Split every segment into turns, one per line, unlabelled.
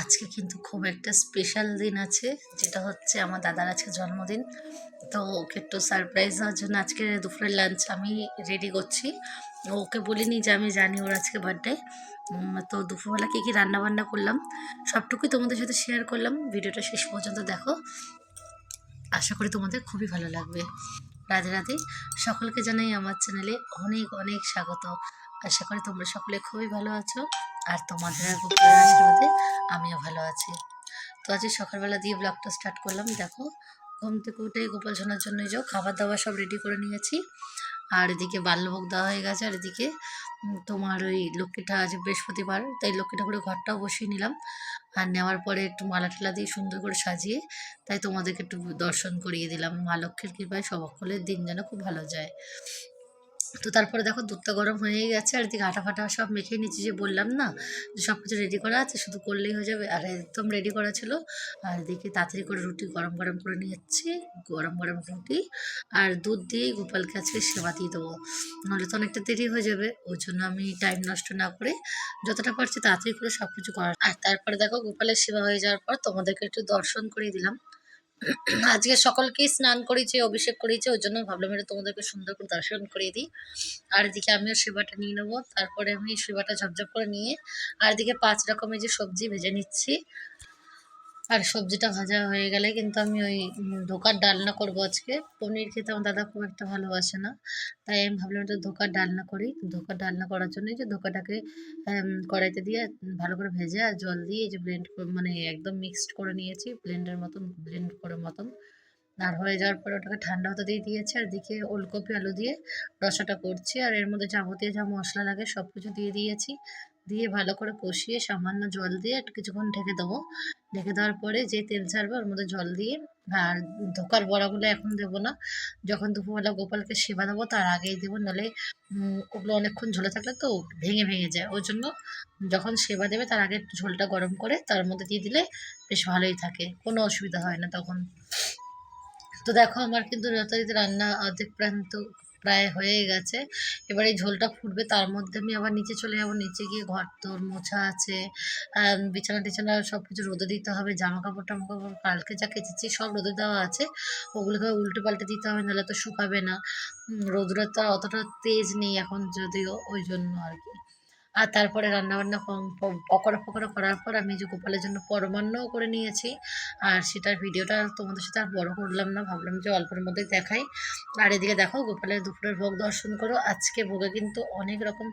আজকে কিন্তু খুব একটা স্পেশাল দিন আছে, যেটা হচ্ছে আমার দাদার আজকে জন্মদিন। তো ওকে একটু সারপ্রাইজ দেওয়ার জন্য আজকে দুপুরের লাঞ্চ আমি রেডি করছি। ওকে বলিনি যে আমি জানি ওর আজকে বার্থডে তো দুপুরবেলা কী কী রান্নাবান্না করলাম, সবটুকুই তোমাদের সাথে শেয়ার করলাম। ভিডিওটা শেষ পর্যন্ত দেখো। আশা করি তোমাদের খুবই ভালো লাগবে। রাধে রাধে। সকলকে জানাই আমার চ্যানেলে অনেক অনেক স্বাগত। আশা করি তোমরা সকলে খুবই ভালো আছো। আর তোমাদের আর গোপালের আশীর্বাদে আমিও ভালো আছি। তো আজকে সকালবেলা দিয়ে ব্লগটা স্টার্ট করলাম। দেখো, ঘুম থেকে উঠে গোপাল শোনার জন্য যাও, খাবার দাবার সব রেডি করে নিয়েছি। আর এদিকে বাল্যভোগ দেওয়া হয়ে গেছে, আর এদিকে তোমার ওই লক্ষ্মীটা আজ বৃহস্পতিবার, তাই লক্ষ্মী ঠাকুরের ঘরটাও বসিয়ে নিলাম। আর নেওয়ার পরে একটু মালা টালা দিয়ে সুন্দর করে সাজিয়ে, তাই তোমাদেরকে একটু দর্শন করিয়ে দিলাম। মা লক্ষ্মীর কৃপায় সকলের দিন যেন খুব ভালো যায়। তো তারপরে দেখো দুধটা গরম হয়ে গেছে, আর এদিকে আটা ফাটা সব মেখে নিচ্ছি যে বললাম না, যে সব কিছু রেডি করা আছে, শুধু করলেই হয়ে যাবে, আর একদম রেডি করা ছিল। আর এদিকে তাড়াতাড়ি করে রুটি গরম গরম করে নিয়েছি, গরম গরম রুটি, আর দুধ দিয়ে গোপালকে আজকে সেবা দিয়ে দেবো। নাহলে তো অনেকটা দেরি হয়ে যাবে, ওই জন্য আমি টাইম নষ্ট না করে যতটা পারছি তাড়াতাড়ি করে সব কিছু করার। আর তারপরে দেখো গোপালের সেবা হয়ে যাওয়ার পর তোমাদেরকে একটু দর্শন করিয়ে দিলাম। আজকে সকলকেই স্নান করেছে, অভিষেক করেছে, ওই জন্য ভাবলাম এটা তোমাদেরকে সুন্দর করে দর্শন করিয়ে দিই। আর এদিকে আমিও সেবাটা নিয়ে নেব, তারপরে আমি সেবাটা ঝপঝপ করে নিয়ে, আর এদিকে পাঁচ রকমের যে সবজি ভেজে নিচ্ছি। আর সবজিটা ভাজা হয়ে গেলে কিন্তু আমি ওই ধোকার ডালনা করব আজকে। পনির খেতে আমার দাদা খুব একটা ভালোবাসে না, তাই আমি ভাবলাম একটু ধোকার ডালনা করি। ধোকার ডালনা করার জন্য যে ধোকাটাকে কড়াইতে দিয়ে ভালো করে ভেজে আর জল দিয়ে যে ব্লেন্ড মানে একদম মিক্সড করে নিয়েছি ব্লেন্ডের মতন ব্লেন্ড করে মতন। আর হয়ে যাওয়ার পরে ওটাকে ঠান্ডা হতে দিয়ে দিয়েছি, আর দিকে ওলকপি, আলু দিয়ে রসাটা করছি। আর এর মধ্যে যাবতীয় যা মশলা লাগে সব কিছু দিয়ে দিয়েছি। দিয়ে ভালো করে কষিয়ে সামান্য জল দিয়ে একটু কিছুক্ষণ ঢেকে দেবো। ঢেকে দেওয়ার পরে যে তেল ছাড়বে ওর মধ্যে জল দিয়ে আর ধোকার বড়াগুলো এখন দেবো না। যখন দুপুরবেলা গোপালকে সেবা দেবো তার আগেই দেবো, নাহলে ওগুলো অনেকক্ষণ ঝোলে থাকলে তো ভেঙে ভেঙে যায়। ওই জন্য যখন সেবা দেবে তার আগে একটু ঝোলটা গরম করে তার মধ্যে দিয়ে দিলে বেশ ভালোই থাকে, কোনো অসুবিধা হয় না তখন। তো দেখো আমার কিন্তু যথারীতি রান্না অর্ধেক প্রান্ত প্রায় হয়ে গেছে। এবার এই ঝোলটা ফুটবে, তার মধ্যে আমি আবার নিচে চলে যাব। নিচে গিয়ে ঘর তোর মোছা আছে বিছানা টিছানা সব কিছু রোদে দিতে হবে জামা কাপড় টামা কাপড় কালকে যা কেচেছি সব রোদে দেওয়া আছে। ওগুলোকে উল্টে পাল্টে দিতে হবে, নাহলে তো শুকাবে না। রোদ্রের তো অতটা তেজ নেই এখন যদিও, ওই জন্য আর কি। আর তারপরে রান্নাবান্না পকোড়া ফকোড়া করার পর আমি যে গোপালের জন্য পরমান্নও করে নিয়েছি। আর সেটার ভিডিওটা তোমাদের সাথে আর বড় করলাম না, ভাবলাম যে অল্পের মধ্যেই দেখাই। আর এদিকে দেখো, গোপালের দুপুরের ভোগ দর্শন করো। আজকে ভোগে কিন্তু অনেক রকম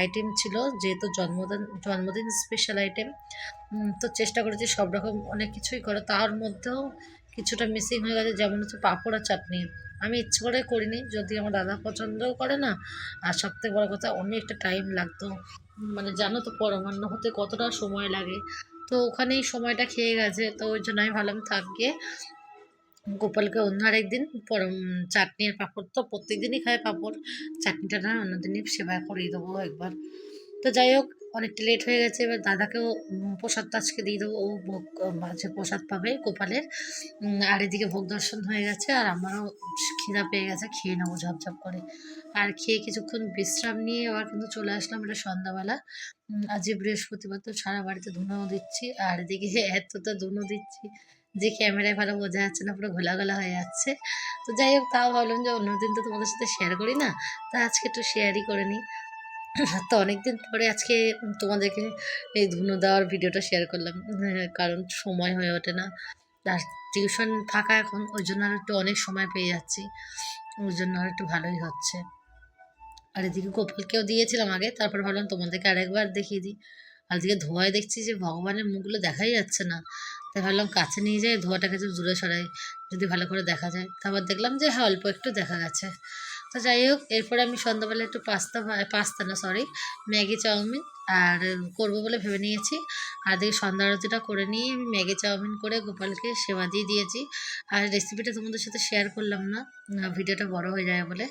আইটেম ছিল, যেহেতু জন্মদিন জন্মদিন স্পেশাল আইটেম তো চেষ্টা করেছি সব রকম অনেক কিছুই করো তার মধ্যেও কিছুটা মিসিং হয়ে গেছে, যেমন হচ্ছে পাঁপড় চাটনি। আমি ইচ্ছে করে করিনি, যদি আমার দাদা পছন্দও করে না, আর সবথেকে বড় কথা অনেকটা টাইম লাগতো। মানে জানো তো পরমান্ন হতে কতটা সময় লাগে। তো ওখানেই সময়টা খেয়ে গেছে, তো ওই জন্য আমি ভাবলাম থাকিয়ে গোপালকে অন্য আরেকদিন পরম চাটনি আর পাঁপড় তো প্রত্যেক দিনই খায় পাঁপড়। চাটনিটা না অন্যদিনই সেবা করিয়ে দেবো একবার। তো যাই হোক অনেকটা লেট হয়ে গেছে। এবার দাদাকেও উম, প্রসাদটা আজকে দিয়ে দেবো। ও ভোগ মাঝে প্রসাদ পাবে গোপালের। আর এদিকে ভোগ দর্শন হয়ে গেছে আর আমারও খিদা পেয়ে গেছে। খেয়ে নেব ঝপঝপ করে। আর খেয়ে কিছুক্ষণ বিশ্রাম নিয়ে আবার কিন্তু চলে আসলাম এটা সন্ধ্যাবেলা। আজকে বৃহস্পতিবার তো সারা বাড়িতে ধুনোও দিচ্ছি। আর এদিকে এতটা ধুনো দিচ্ছি যে ক্যামেরায় ভালো বোঝা যাচ্ছে না পুরো ঘোলা ঘোলা হয়ে যাচ্ছে। তো যাই হোক তাও ভাবলাম যে অন্যদিন তো তোমাদের সাথে শেয়ার করি না। তা আজকে একটু শেয়ারই করে নিই। তো অনেকদিন পরে আজকে তোমাদেরকে এই ধুনো দেওয়ার ভিডিওটা শেয়ার করলাম। হ্যাঁ, কারণ সময় হয়ে ওঠে না। আর টিউশন ফাঁকা এখন ওই জন্য আর একটু অনেক সময় পেয়ে যাচ্ছি। ওই জন্য আর একটু ভালোই হচ্ছে। আর এদিকে গোপালকেও দিয়েছিলাম আগে তারপর ভাবলাম তোমাদেরকে আরেকবার দেখিয়ে দিই। আর এদিকে ধোঁয়ায় দেখছি যে ভগবানের মুখগুলো দেখাই যাচ্ছে না। তাই ভাবলাম কাছে নিয়ে যাই ধোঁয়াটাকে একটু দূরে সরাই যদি ভালো করে দেখা যায়। তারপর দেখলাম যে হ্যাঁ অল্প একটু দেখা গেছে। তো যাই হোক, এরপরে আমি সন্ধ্যাবেলা একটু পাস্তা পাস্তা না সরি ম্যাগি চাউমিন আর করব বলে ভেবে নিয়েছি। আর দেখি সন্ধ্যা আরতিটা করে নিয়ে আমি ম্যাগি চাউমিন করে গোপালকে সেবা দিয়ে দিয়েছি। আর রেসিপিটা তোমাদের সাথে শেয়ার করলাম না ভিডিওটা বড় হয়ে যায় বলে।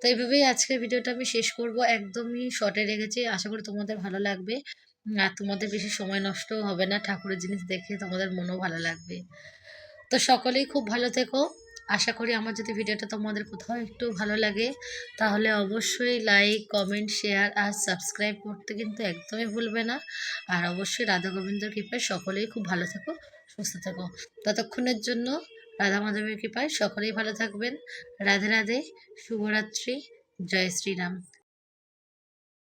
তো এইভাবেই আজকের ভিডিওটা আমি শেষ করব। একদমই শর্টে রেখেছি। আশা করি তোমাদের ভালো লাগবে। আর তোমাদের বেশি সময় নষ্ট হবে না। ঠাকুরের জিনিস দেখে তোমাদের মনও ভালো লাগবে। তো সকলেই খুব ভালো থেকো। আশা করি আমার যদি ভিডিওটা তোমাদের কোথাও একটু ভালো লাগে, তাহলে অবশ্যই লাইক কমেন্ট শেয়ার আর সাবস্ক্রাইব করতে কিন্তু একদমই ভুলবে না। আর অবশ্যই রাধা গোবিন্দর কৃপায় সকলেই খুব ভালো থাকো, সুস্থ থাকো। ততক্ষণের জন্য রাধা মাধবের কৃপায় সকলেই ভালো থাকবেন। রাধে রাধে, শুভরাত্রি, জয় শ্রীরাম।